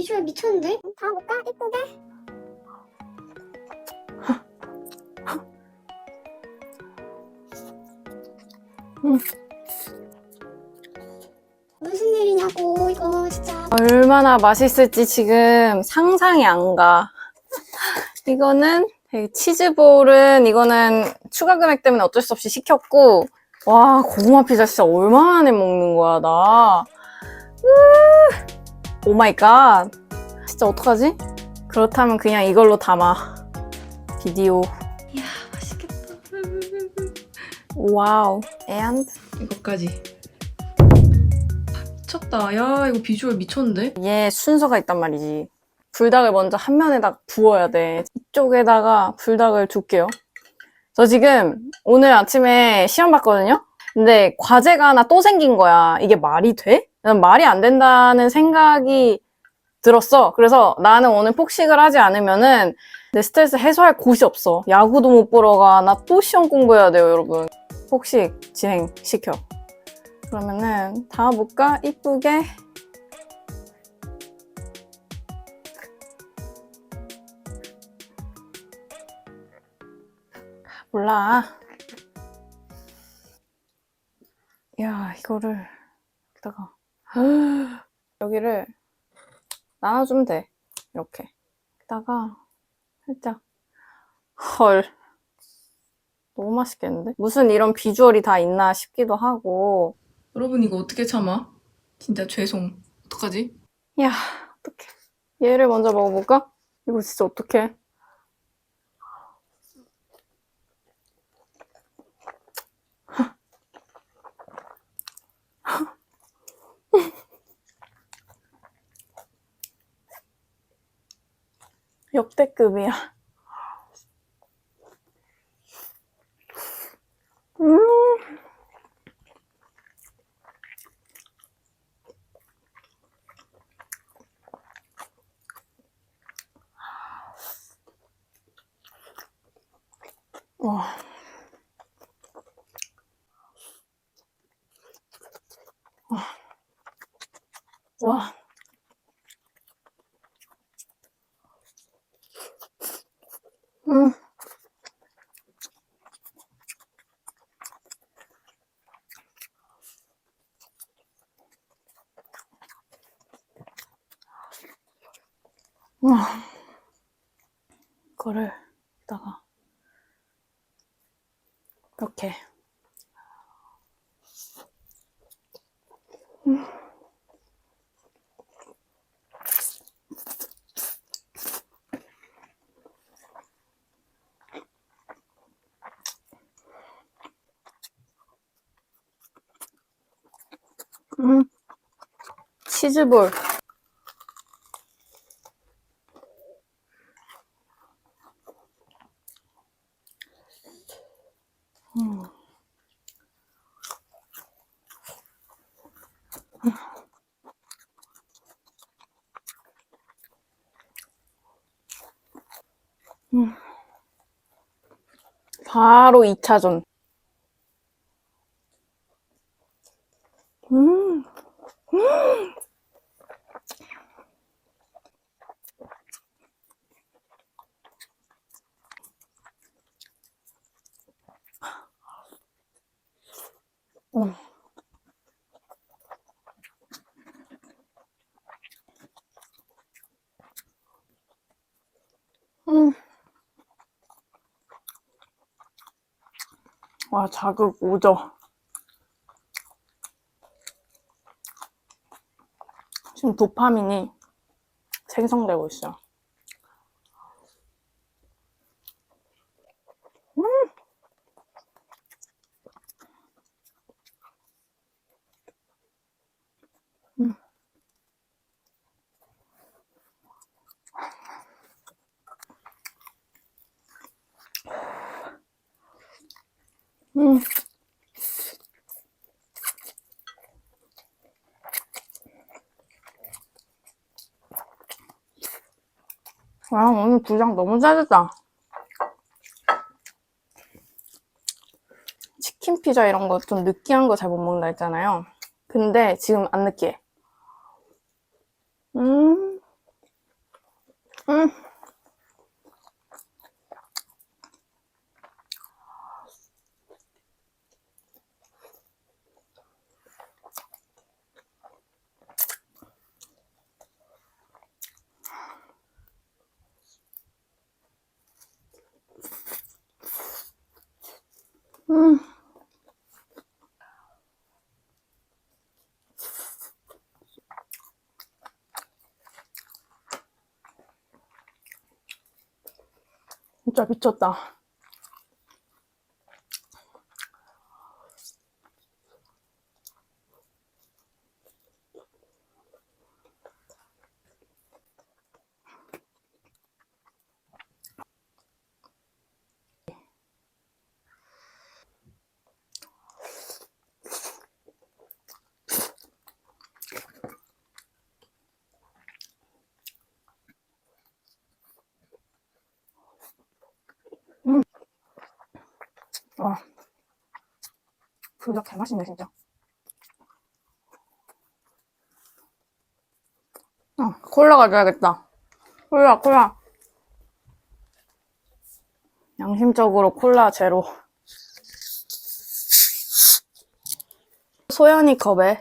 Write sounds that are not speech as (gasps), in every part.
비주얼 미쳤는데? 다 볼까? 예쁘게? 무슨 일이냐고 이거 진짜 얼마나 맛있을지 지금 상상이 안 가. 이거는 이 치즈볼은 이거는 추가 금액 때문에 어쩔 수 없이 시켰고 와 고구마 피자 진짜 얼마나 만에 먹는 거야 나. 오 마이 갓. 진짜 어떡하지? 그렇다면 그냥 이걸로 담아. 비디오. 이야 맛있겠다. 와우. And 이거까지. 미쳤다. 야, 이거 비주얼 미쳤는데? 얘 순서가 있단 말이지. 불닭을 먼저 한 면에다 부어야 돼. 이쪽에다가 불닭을 둘게요. 저 지금 오늘 아침에 시험 봤거든요? 근데 과제가 하나 또 생긴 거야. 이게 말이 돼? 난 말이 안 된다는 생각이 들었어. 그래서 나는 오늘 폭식을 하지 않으면은 내 스트레스 해소할 곳이 없어. 야구도 못 보러 가. 나 또 시험 공부해야 돼요, 여러분. 폭식 진행시켜. 그러면은 담아볼까? 이쁘게. 몰라. 야, 이거를 여기다가 (gasps) 여기를 나눠주면 돼. 이렇게. 여기다가 살짝 헐. 너무 맛있겠는데? 무슨 이런 비주얼이 다 있나 싶기도 하고. 여러분, 이거 어떻게 참아? 진짜 죄송. 어떡하지? 야, 어떡해. 얘를 먼저 먹어볼까? 이거 진짜 어떡해. 역대급이야. 음. 와. 와. 음. 와. 이거를 여기다가 이렇게. 음. 음. 치즈볼. 음. 음. 바로 2차전. 음. 음. 와, 자극 오죠. 지금 도파민이 생성되고 있어요. 음. 와, 오늘 부장 너무 잘했다. 치킨 피자 이런 거 좀 느끼한 거 잘 못 먹는다 했잖아요. 근데 지금 안 느끼해. 음, 음. 음. 진짜 미쳤다. 와. 불닭 개맛있네, 진짜. 어, 콜라 가져야겠다. 콜라, 콜라. 양심적으로 콜라 제로. 소연이 컵에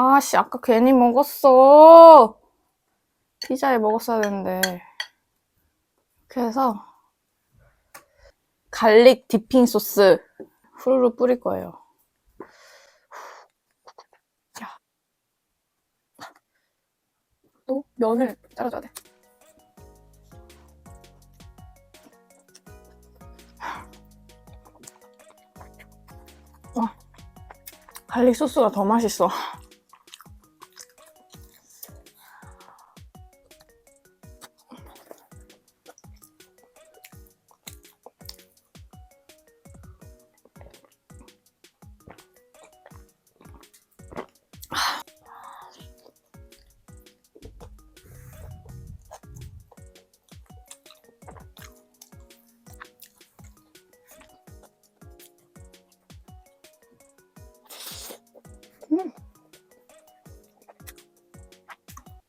아씨, 아까 괜히 먹었어. 피자에 먹었어야 되는데. 이렇게 해서, 갈릭 디핑 소스 후루룩 뿌릴 거예요. 야. 또 면을 잘라줘야 돼. 와, 갈릭 소스가 더 맛있어.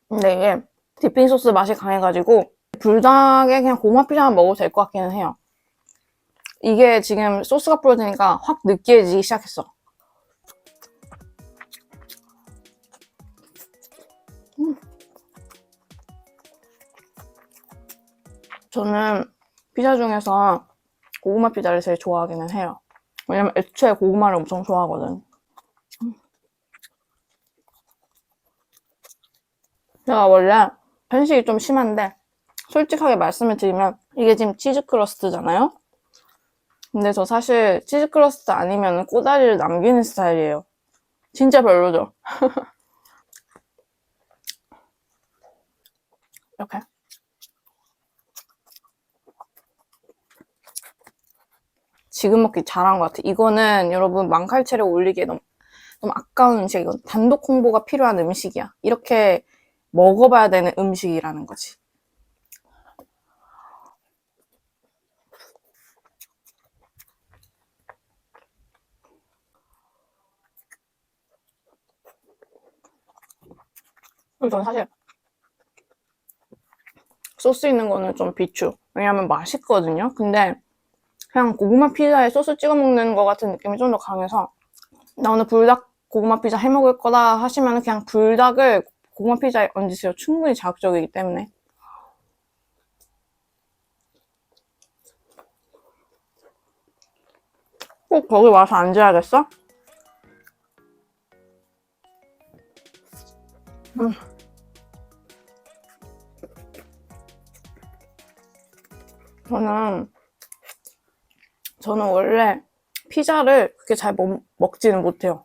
근데 이게 디핑 소스 맛이 강해가지고 불닭에 그냥 고구마 피자만 먹어도 될 것 같기는 해요. 이게 지금 소스가 뿌려지니까 확 느끼해지기 시작했어. 음. 저는 피자 중에서 고구마 피자를 제일 좋아하기는 해요. 왜냐면 애초에 고구마를 엄청 좋아하거든. 제가 원래 편식이 좀 심한데 솔직하게 말씀을 드리면 이게 지금 치즈 크러스트잖아요? 근데 저 사실 치즈 크러스트 아니면 꼬다리를 남기는 스타일이에요. 진짜 별로죠? (laughs) 이렇게. 지금 먹기 잘한 것 같아. 이거는 여러분 망칼체를 올리기에 너무, 너무 아까운 음식. 이건 단독 홍보가 필요한 음식이야. 이렇게 먹어봐야 되는 음식이라는 거지. 저는 사실 소스 있는 거는 좀 비추. 왜냐면 맛있거든요. 근데 그냥 고구마 피자에 소스 찍어 먹는 것 같은 느낌이 좀 더 강해서 나 오늘 불닭 고구마 피자 해 먹을 거다 하시면 그냥 불닭을 고구마 피자에 얹으세요. 충분히 자극적이기 때문에. 꼭 거기 와서 앉아야겠어? 음. 저는 저는 원래 피자를 그렇게 잘 먹, 먹지는 못해요.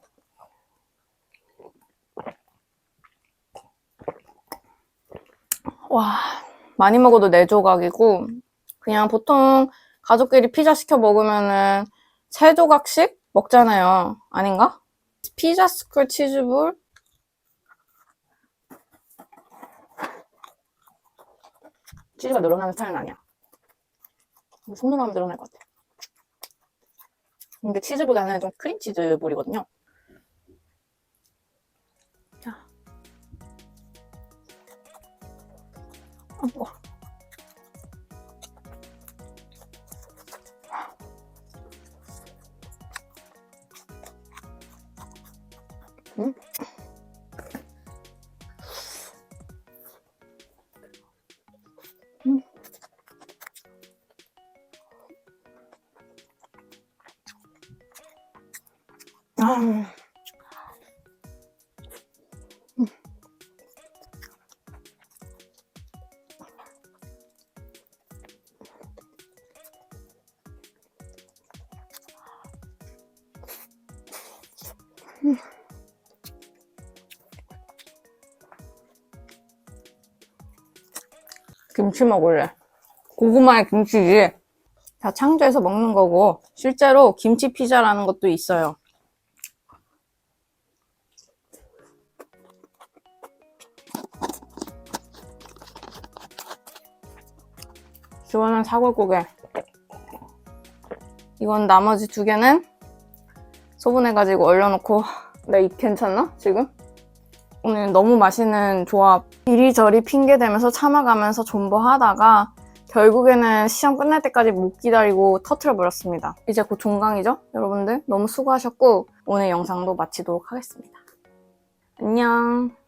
와, 많이 먹어도 네 조각이고, 그냥 보통 가족끼리 피자 시켜 먹으면은 세 조각씩 먹잖아요. 아닌가? 피자 스쿨 치즈볼? 치즈가 늘어나는 스타일은 아니야. 손으로 하면 늘어날 것 같아. 근데 치즈보다는 좀 크림치즈 볼이거든요. 음? 김치 먹을래. 고구마에 김치지. 다 창조해서 먹는 거고, 실제로 김치 피자라는 것도 있어요. 시원한 사골고개. 이건 나머지 두 개는 소분해가지고 얼려놓고, 나이 괜찮나? 지금? 오늘 너무 맛있는 조합. 이리저리 핑계대면서 참아가면서 존버하다가 결국에는 시험 끝날 때까지 못 기다리고 터트려버렸습니다. 이제 곧 종강이죠? 여러분들 너무 수고하셨고 오늘 영상도 마치도록 하겠습니다. 안녕.